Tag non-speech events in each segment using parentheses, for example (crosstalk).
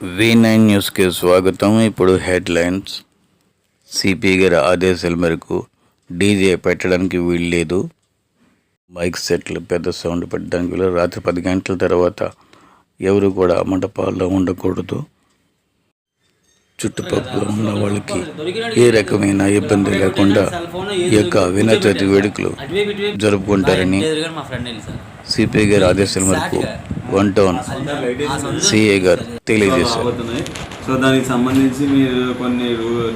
V nine న్యూస్కి స్వాగతం. ఇప్పుడు హెడ్లైన్స్ సిపి గారి ఆదేశాల మేరకు డీజే పెట్టడానికి వీల్లేదు మైక్ సెట్లు పెద్ద సౌండ్ పెట్టడానికి వీలు రాత్రి పది గంటల తర్వాత ఎవరు కూడా మండపాల్లో ఉండకూడదు. చుట్టుపక్కల ఉన్న వాళ్ళకి ఏ రకమైన ఇబ్బంది లేకుండా ఈ యొక్క చవితి వేడుకలు జరుపుకుంటారని సిపిఐ గారి ఆదేశాల మేరకు వన్ టౌన్ సిఏ గారు తెలియజేశారు. సో దానికి సంబంధించి మీరు కొన్ని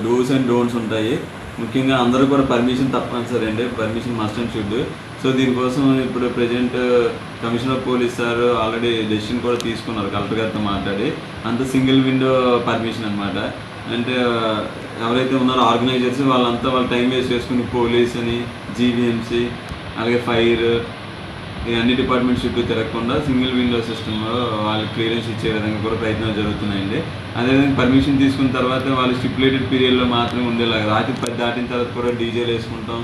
డూస్ అండ్ డోన్స్ ఉంటాయి. ముఖ్యంగా అందరూ కూడా పర్మిషన్ తప్పనిసరి అండి permission must and should. So దీనికోసం ఇప్పుడు present commissioner police sir already decision కూడా తీసుకున్నారు కలెక్టర్ గారితో మాట్లాడి. అంత సింగిల్ విండో పర్మిషన్ అన్నమాట. అంటే ఎవరైతే ఉన్నారో ఆర్గనైజర్స్ వాళ్ళంతా వాళ్ళ టైం వేస్ట్ చేసుకుని పోలీస్ అని జీవీఎంసీ అలాగే ఫైర్ అన్ని డిపార్ట్మెంట్స్ చుట్టూ తిరగకుండా సింగిల్ విండో సిస్టంలో వాళ్ళకి క్లియరెన్స్ ఇచ్చే విధంగా కూడా ప్రయత్నాలు జరుగుతున్నాయండి. అదేవిధంగా పర్మిషన్ తీసుకున్న తర్వాత వాళ్ళు స్టిపులేటెడ్ పీరియడ్లో మాత్రమే ఉండేలాగా రాత్రి పది దాటిన తర్వాత కూడా డీజేలు వేసుకుంటాం.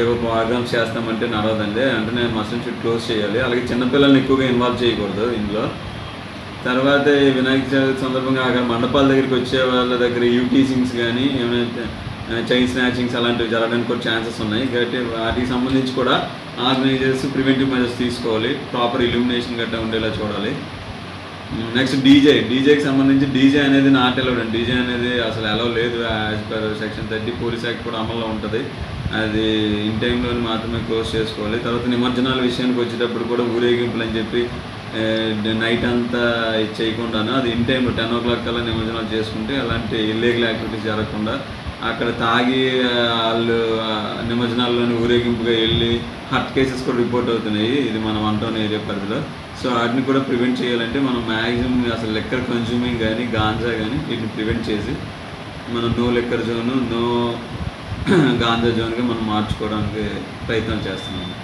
ఏవో ప్రోగ్రామ్స్ చేస్తామంటే నడవదండి. అంటే నేను మస్ట్ షుడ్ క్లోజ్ చేయాలి. అలాగే చిన్నపిల్లల్ని ఎక్కువగా ఇన్వాల్వ్ చేయకూడదు ఇందులో. తర్వాత వినాయక చవితి సందర్భంగా అక్కడ మండపాల దగ్గరికి వచ్చే వాళ్ళ దగ్గర యూటీసింగ్స్ కానీ ఏమైనా చైన్ స్నాచింగ్స్ అలాంటివి జరగడానికి కూడా ఛాన్సెస్ ఉన్నాయి. కాబట్టి వాటికి సంబంధించి కూడా ఆర్గనైజర్స్ ప్రివెంటివ్ మెజర్స్ తీసుకోవాలి. ప్రాపర్ ఇల్యూమినేషన్ గట్రా ఉండేలా చూడాలి. Next DJ. డీజేకి సంబంధించి డీజే అనేది నాట్ అలౌడ్ అండి. డీజే అనేది అసలు అలౌ లేదు. As per section thirty police act కూడా అమల్లో ఉంటుంది. అది ఇన్ టైంలో మాత్రమే క్లోజ్ చేసుకోవాలి. తర్వాత నిమజ్జనాల విషయానికి వచ్చేటప్పుడు కూడా ఊరేగింపులు అని చెప్పి నైట్ అంతా చేయకుండాను అది ఇన్ టైంలో టెన్ ఓ క్లాక్ కల్లా నిమజ్జనాలు చేసుకుంటే అలాంటి ఇల్లీగల్ యాక్టివిటీస్ జరగకుండా అక్కడ తాగి వాళ్ళు నిమజ్జనాల్లోని ఊరేగింపుగా వెళ్ళి హర్ట్ కేసెస్ కూడా రిపోర్ట్ అవుతున్నాయి. ఇది మనం అంటోనే ఏరియా పరిధిలో. సో వాటిని కూడా ప్రివెంట్ చేయాలంటే మనం మ్యాక్సిమం అసలు లెక్కర్ కన్జ్యూమింగ్ కానీ గాంజా కానీ వీటిని ప్రివెంట్ చేసి మనం no liquor zone no (clears throat) ganja జోన్గా మనం మార్చుకోవడానికి ప్రయత్నం చేస్తున్నాము.